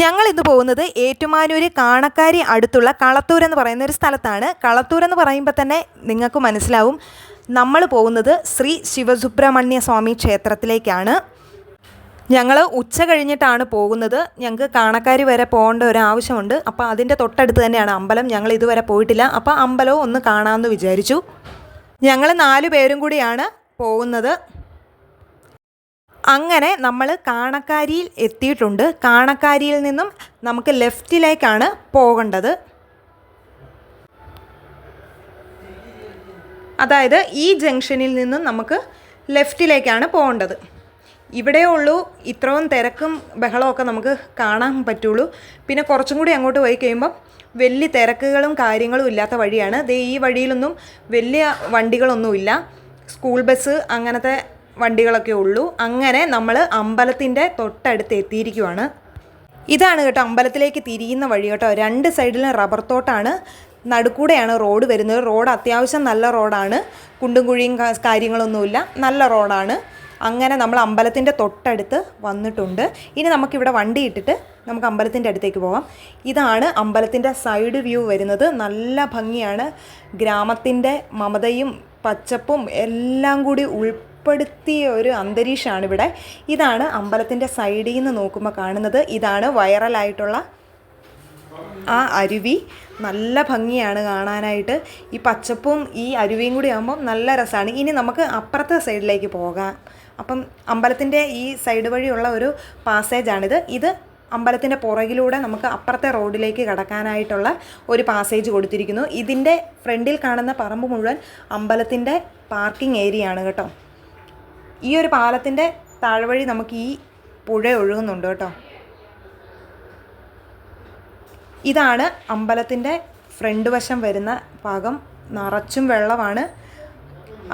ഞങ്ങൾ ഇന്ന് പോകുന്നത് ഏറ്റുമാനൂര് കാണക്കാരി അടുത്തുള്ള കളത്തൂർ എന്ന് പറയുന്ന ഒരു സ്ഥലത്താണ്. കളത്തൂർ എന്ന് പറയുമ്പോൾ തന്നെ നിങ്ങൾക്ക് മനസ്സിലാവും നമ്മൾ പോകുന്നത് ശ്രീ ശിവസുബ്രഹ്മണ്യ സ്വാമി ക്ഷേത്രത്തിലേക്കാണ്. ഞങ്ങൾ ഉച്ച കഴിഞ്ഞിട്ടാണ് പോകുന്നത്. ഞങ്ങൾക്ക് കാണക്കാരി വരെ പോകേണ്ട ഒരു ആവശ്യമുണ്ട്. അപ്പോൾ അതിന്റെ തൊട്ടടുത്ത് തന്നെയാണ് അമ്പലം. ഞങ്ങൾ ഇതുവരെ പോയിട്ടില്ല. അപ്പോൾ അമ്പലവും ഒന്ന് കാണാമെന്ന് വിചാരിച്ചു. ഞങ്ങൾ നാല് പേരും കൂടിയാണ് പോകുന്നത്. അങ്ങനെ നമ്മൾ കാണക്കാരിയിൽ എത്തിയിട്ടുണ്ട്. കാണക്കാരിയിൽ നിന്നും നമുക്ക് ലെഫ്റ്റിലേക്കാണ് പോകേണ്ടത്. അതായത് ഈ ജംഗ്ഷനിൽ നിന്നും നമുക്ക് ലെഫ്റ്റിലേക്കാണ് പോകേണ്ടത്. ഇവിടെ ഉള്ളൂ. ഇത്രയും തിരക്കും ബഹളമൊക്കെ നമുക്ക് കാണാൻ പറ്റുള്ളൂ. പിന്നെ കുറച്ചും കൂടി അങ്ങോട്ട് പോയി കഴിയുമ്പം വലിയ തിരക്കുകളും കാര്യങ്ങളും ഇല്ലാത്ത വഴിയാണ്. ദേ ഈ വഴിയിലൊന്നും വലിയ വണ്ടികളൊന്നുമില്ല. സ്കൂൾ ബസ് അങ്ങനത്തെ വണ്ടികളൊക്കെ ഉള്ളൂ. അങ്ങനെ നമ്മൾ അമ്പലത്തിന്റെ തൊട്ടടുത്ത് എത്തിയിരിക്കുവാണ്. ഇതാണ് കേട്ടോ അമ്പലത്തിലേക്ക് തിരിയുന്ന വഴി കേട്ടോ. രണ്ട് സൈഡിലും റബ്ബർ തോട്ടാണ്. നടുക്കൂടെയാണ് റോഡ് വരുന്നത്. റോഡ് അത്യാവശ്യം നല്ല റോഡാണ്. കുണ്ടും കുഴിയും കാര്യങ്ങളൊന്നുമില്ല. നല്ല റോഡാണ്. അങ്ങനെ നമ്മൾ അമ്പലത്തിന്റെ തൊട്ടടുത്ത് വന്നിട്ടുണ്ട്. ഇനി നമുക്കിവിടെ വണ്ടി ഇട്ടിട്ട് നമുക്ക് അമ്പലത്തിന്റെ അടുത്തേക്ക് പോകാം ഇതാണ് അമ്പലത്തിന്റെ സൈഡ് വ്യൂ വരുന്നത്. നല്ല ഭംഗിയാണ്. ഗ്രാമത്തിന്റെ മമതയും പച്ചപ്പും എല്ലാം കൂടി ഉൾപ്പെടുത്തിയ ഒരു അന്തരീക്ഷമാണ് ഇവിടെ. ഇതാണ് അമ്പലത്തിന്റെ സൈഡിൽ നിന്ന് നോക്കുമ്പോൾ കാണുന്നത്. ഇതാണ് വൈറലായിട്ടുള്ള ആ അരുവി. നല്ല ഭംഗിയാണ് കാണാനായിട്ട്. ഈ പച്ചപ്പും ഈ അരുവിയും കൂടി ആകുമ്പം നല്ല രസമാണ്. ഇനി നമുക്ക് അപ്പുറത്തെ സൈഡിലേക്ക് പോകാം. അപ്പം അമ്പലത്തിന്റെ ഈ സൈഡ് വഴിയുള്ള ഒരു പാസേജാണിത്. ഇത് അമ്പലത്തിന്റെ പുറകിലൂടെ നമുക്ക് അപ്പുറത്തെ റോഡിലേക്ക് കടക്കാനായിട്ടുള്ള ഒരു പാസേജ് കൊടുത്തിരിക്കുന്നു. ഇതിന്റെ ഫ്രണ്ടിൽ കാണുന്ന പറമ്പ് മുഴുവൻ അമ്പലത്തിന്റെ പാർക്കിംഗ് ഏരിയ ആണ് കേട്ടോ. ഈ ഒരു പാലത്തിന്റെ താഴ്വഴി നമുക്ക് ഈ പുഴ ഒഴുകുന്നുണ്ട് കേട്ടോ. ഇതാണ് അമ്പലത്തിന്റെ ഫ്രണ്ട് വശം വരുന്ന ഭാഗം. നിറച്ചും വെള്ളമാണ്.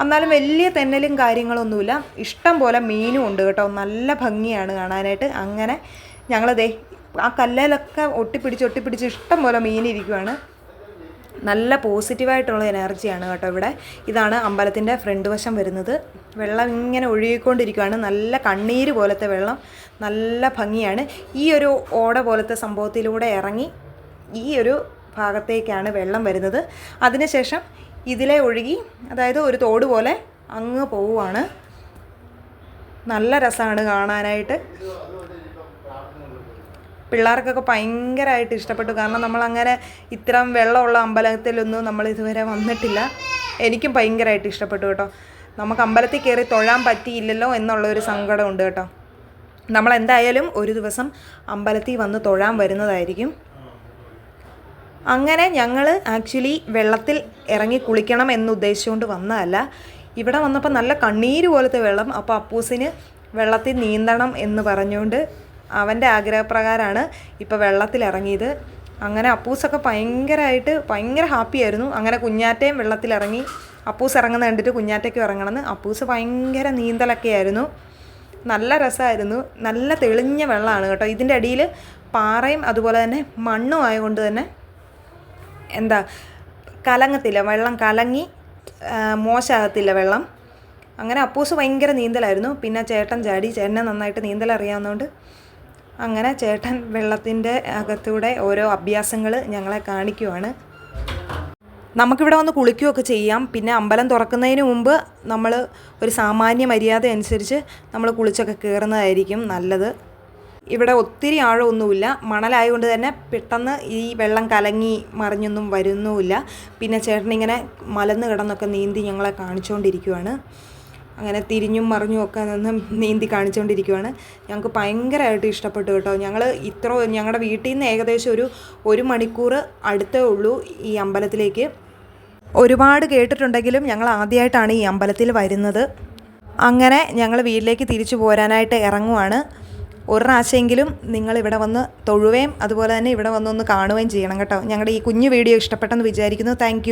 എന്നാലും വലിയ തെന്നലും കാര്യങ്ങളൊന്നുമില്ല. ഇഷ്ടം പോലെ മീനും ഉണ്ട് കേട്ടോ. നല്ല ഭംഗിയാണ് കാണാനായിട്ട്. അങ്ങനെ ഞങ്ങളതേ ആ കല്ലിലൊക്കെ ഒട്ടിപ്പിടിച്ച് ഒട്ടിപ്പിടിച്ച് ഇഷ്ടം പോലെ മീനിരിക്കുവാണ്. നല്ല പോസിറ്റീവായിട്ടുള്ള എനർജിയാണ് കേട്ടോ ഇവിടെ. ഇതാണ് അമ്പലത്തിന്റെ ഫ്രണ്ട് വശം വരുന്നത്. വെള്ളം ഇങ്ങനെ ഒഴുകിക്കൊണ്ടിരിക്കുകയാണ് നല്ല കണ്ണീര് പോലത്തെ വെള്ളം. നല്ല ഭംഗിയാണ്. ഈ ഒരു ഓട പോലത്തെ സംഭവത്തിലൂടെ ഇറങ്ങി ഈ ഒരു ഭാഗത്തേക്കാണ് വെള്ളം വരുന്നത്. അതിനുശേഷം ഇതിലെ ഒഴുകി അതായത് ഒരു തോട് പോലെ അങ്ങ് പോവുകയാണ് നല്ല രസമാണ് കാണാനായിട്ട്. പിള്ളേർക്കൊക്കെ ഭയങ്കരമായിട്ട് ഇഷ്ടപ്പെട്ടു. കാരണം നമ്മളങ്ങനെ ഇത്രയും വെള്ളമുള്ള അമ്പലത്തിലൊന്നും നമ്മൾ ഇതുവരെ വന്നിട്ടില്ല. എനിക്കും ഭയങ്കരമായിട്ട് ഇഷ്ടപ്പെട്ടു കേട്ടോ. നമുക്ക് അമ്പലത്തിൽ കയറി തൊഴാൻ പറ്റിയില്ലല്ലോ എന്നുള്ളൊരു സങ്കടമുണ്ട് കേട്ടോ. നമ്മൾ എന്തായാലും ഒരു ദിവസം അമ്പലത്തിൽ വന്ന് തൊഴാൻ വരുന്നതായിരിക്കും. അങ്ങനെ ഞങ്ങൾ ആക്ച്വലി വെള്ളത്തിൽ ഇറങ്ങി കുളിക്കണം എന്ന് ഉദ്ദേശിച്ചുകൊണ്ട് വന്നതല്ല. ഇവിടെ വന്നപ്പോൾ നല്ല കണ്ണീര് പോലത്തെ വെള്ളം. അപ്പോൾ അപ്പൂസിന് വെള്ളത്തിൽ നീന്തണം എന്ന് പറഞ്ഞുകൊണ്ട് അവന്റെ ആഗ്രഹപ്രകാരമാണ് ഇപ്പോൾ വെള്ളത്തിലിറങ്ങിയത്. അങ്ങനെ അപ്പൂസൊക്കെ ഭയങ്കരമായിട്ട് ഭയങ്കര ഹാപ്പി ആയിരുന്നു. അങ്ങനെ കുഞ്ഞാറ്റയും വെള്ളത്തിലിറങ്ങി അപ്പൂസ് ഇറങ്ങുന്ന കണ്ടിട്ട് കുഞ്ഞാറ്റയ്ക്കും ഇറങ്ങണമെന്ന്. അപ്പൂസ് ഭയങ്കര നീന്തലൊക്കെ ആയിരുന്നു. നല്ല രസമായിരുന്നു. നല്ല തെളിഞ്ഞ വെള്ളമാണ് കേട്ടോ. ഇതിന്റെ അടിയിൽ പാറയും അതുപോലെ തന്നെ മണ്ണും ആയതുകൊണ്ട് തന്നെ എന്താ കലങ്ങത്തില്ല വെള്ളം കലങ്ങി മോശമാകത്തില്ല വെള്ളം. അങ്ങനെ അപ്പൂസ് ഭയങ്കര നീന്തലായിരുന്നു. പിന്നെ ചേട്ടൻ ചാടി ചേട്ടനെ നന്നായിട്ട് നീന്തൽ അറിയാവുന്നതുകൊണ്ട് അങ്ങനെ ചേട്ടൻ വെള്ളത്തിന്റെ അകത്തൂടെ ഓരോ അഭ്യാസങ്ങൾ ഞങ്ങളെ കാണിക്കുവാണ്. നമുക്കിവിടെ വന്ന് കുളിക്കുകയൊക്കെ ചെയ്യാം. പിന്നെ അമ്പലം തുറക്കുന്നതിന് മുമ്പ് നമ്മൾ ഒരു സാമാന്യ മര്യാദ അനുസരിച്ച് നമ്മൾ കുളിച്ചൊക്കെ കയറുന്നതായിരിക്കും നല്ലത്. ഇവിടെ ഒത്തിരി ആഴമൊന്നുമില്ല. മണലായതുകൊണ്ട് തന്നെ പെട്ടെന്ന് ഈ വെള്ളം കലങ്ങി മറിഞ്ഞൊന്നും വരുന്നുമില്ല. പിന്നെ ചേട്ടനിങ്ങനെ മലന്ന് കിടന്നൊക്കെ നീന്തി ഞങ്ങളെ കാണിച്ചുകൊണ്ടിരിക്കുവാണ്. അങ്ങനെ തിരിഞ്ഞും മറിഞ്ഞും ഒക്കെ നിന്ന് നീന്തി കാണിച്ചുകൊണ്ടിരിക്കുവാണ് ഞങ്ങൾക്ക് ഭയങ്കരമായിട്ട് ഇഷ്ടപ്പെട്ടു കേട്ടോ. ഞങ്ങൾ ഇത്ര ഞങ്ങളുടെ വീട്ടിൽ നിന്ന് ഏകദേശം ഒരു ഒരു മണിക്കൂർ അടുത്തേ ഉള്ളൂ ഈ അമ്പലത്തിലേക്ക്. ഒരുപാട് കേട്ടിട്ടുണ്ടെങ്കിലും ഞങ്ങൾ ആദ്യമായിട്ടാണ് ഈ അമ്പലത്തിൽ വരുന്നത്. അങ്ങനെ ഞങ്ങൾ വീട്ടിലേക്ക് തിരിച്ചു പോരാനായിട്ട് ഇറങ്ങുവാണ്. ഒരു പ്രാവശ്യമെങ്കിലും നിങ്ങൾ ഇവിടെ വന്ന് തൊഴുകയും അതുപോലെ തന്നെ ഇവിടെ വന്നൊന്ന് കാണുകയും ചെയ്യണം കേട്ടോ. ഞങ്ങളുടെ ഈ കുഞ്ഞു വീഡിയോ ഇഷ്ടപ്പെട്ടെന്ന് വിചാരിക്കുന്നു. താങ്ക്